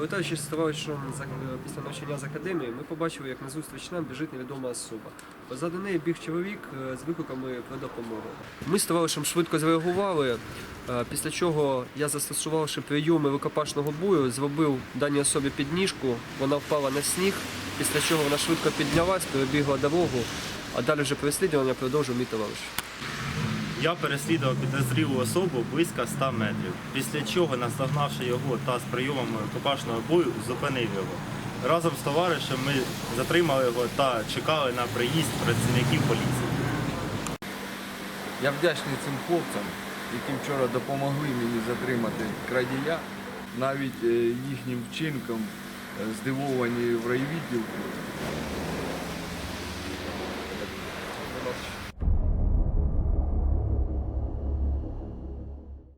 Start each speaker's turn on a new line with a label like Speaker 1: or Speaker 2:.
Speaker 1: Повертаючись з товаришем після навчання з академії, ми побачили, як назустріч нам біжить невідома особа. Позаду неї біг чоловік е, з викликами про допомогу. Ми з товаришем швидко зреагували, е, після чого я, застосувавши прийоми рукопашного бою, зробив даній особі підніжку, вона впала на сніг, після чого вона швидко піднялась, перебігла дорогу, а далі вже переслідування продовжив мій товариш.
Speaker 2: Я переслідував підозрілу особу близько 100 метрів, після чого, наздогнавши його та з прийомами рукопашного бою, зупинив його. Разом з товаришем ми затримали його та чекали на приїзд працівників поліції.
Speaker 3: Я вдячний цим хлопцям, які вчора допомогли мені затримати крадія. Навіть е, їхнім вчинком е, здивовані в райвідділку.